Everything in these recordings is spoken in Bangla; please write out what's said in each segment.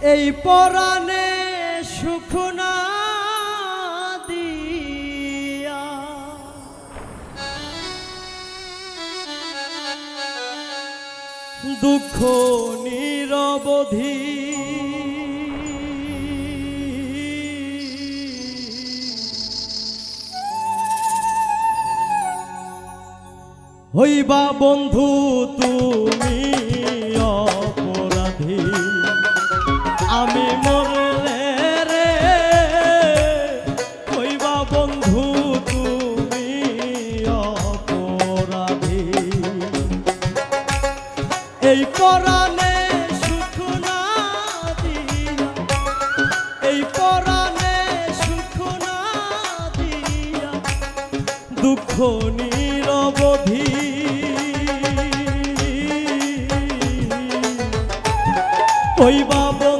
এই পরাণে সুখ না দিয়া। দুঃখ নিরবধি। হইবা বন্ধু তুমি নিরবধি ওই বন্ধু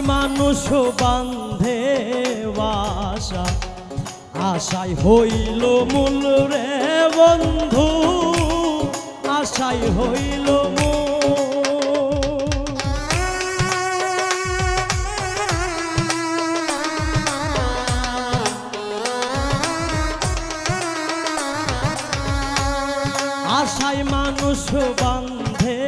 মানুষ বান্ধে বাসা। আশাই হইল মূল রে বন্ধু আশাই হইল আশাই মানুষ বান্ধে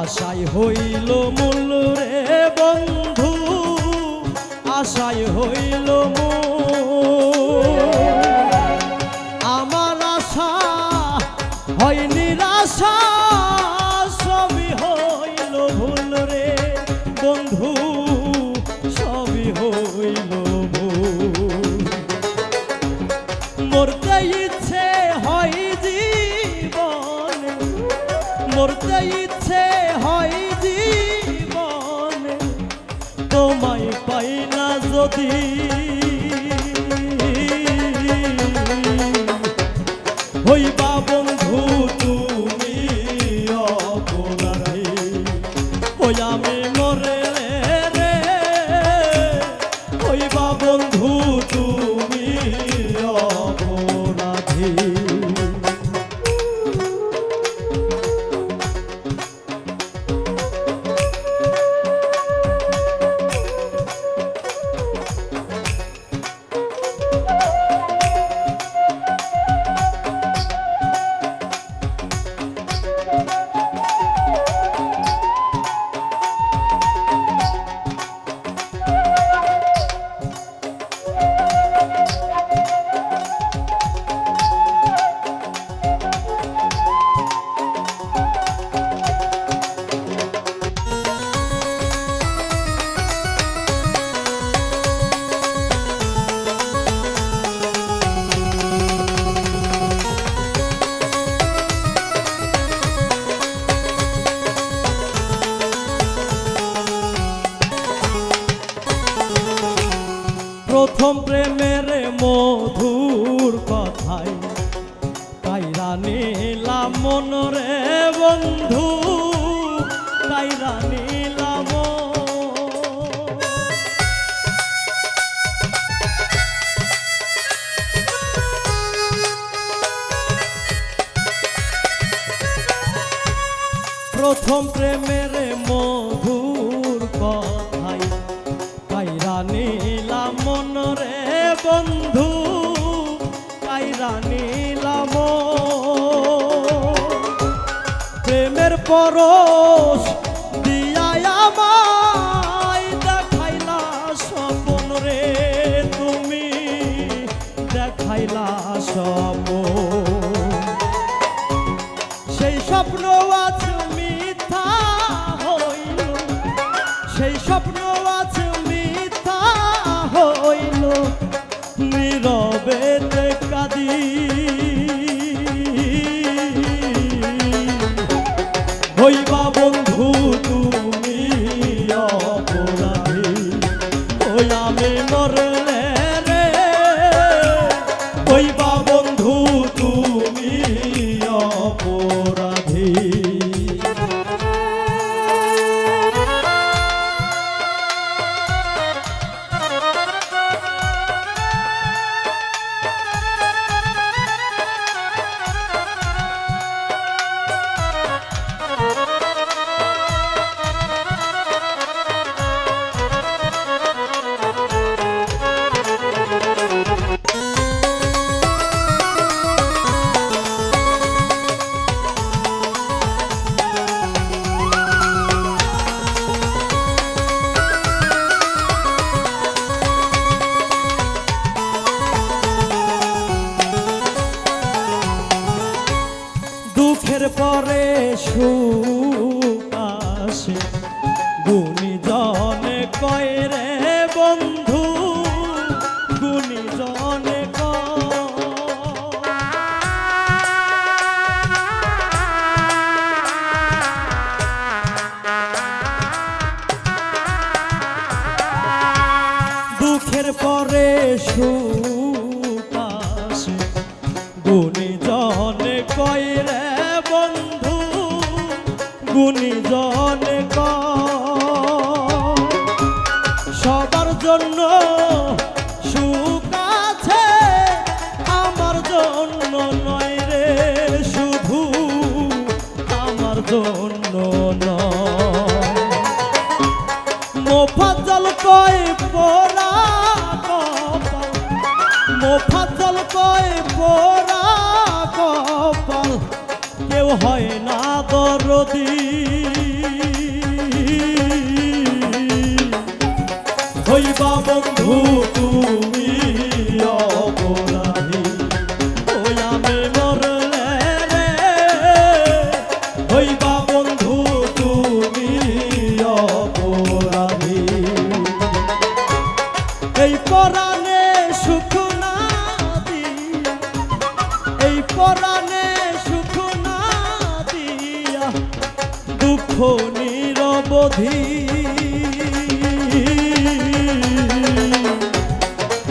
আশাই হইল মূল রে বন্ধু, আশাই হইল আমার আশা হয় নিরাশা, সবই হইল ভুল রে বন্ধু, সবই হইল মরতে ইচ্ছে হয় জীবনে, মরতে ইচ্ছে যদি প্রথম প্রেমের মধুর কথাই। কাইরা নিলাম মন রে বন্ধু কাইরা নিলাম। প্রথম প্রেমের পরশ দিয়াই দেখাইলা স্বপন রে তুমি। দেখাইলা স্বপন। সেই স্বপ্ন আজ মিথ্যা হইল। সেই স্বপ্ন আজ মিথ্যা হইল। নীরবে হইবা বন্ধু দুঃখের পরে সুখ আসে গুণীজনে কয় রে বন্ধু গুণীজনে দুঃখের পরে সুখ গুণীজনে সবার জন্য সুখ আছে, আমার জন্য নয় রে, শুধু আমার জন্য নয়। মোফাজল কয় কপাল। মোফাজল কয় পোরা কপাল। কেউ হয় না হইবা বন্ধু দুঃখ নিরবধি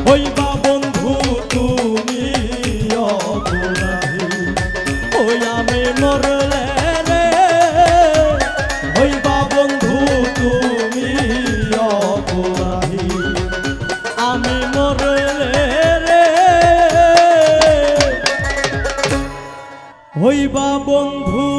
হইবা বন্ধু, তুমি অপরাধী ওই আমি মরলে রে। হইবা বন্ধু, তুমি অপরাধী আমি মরলে রে। হইবা বন্ধু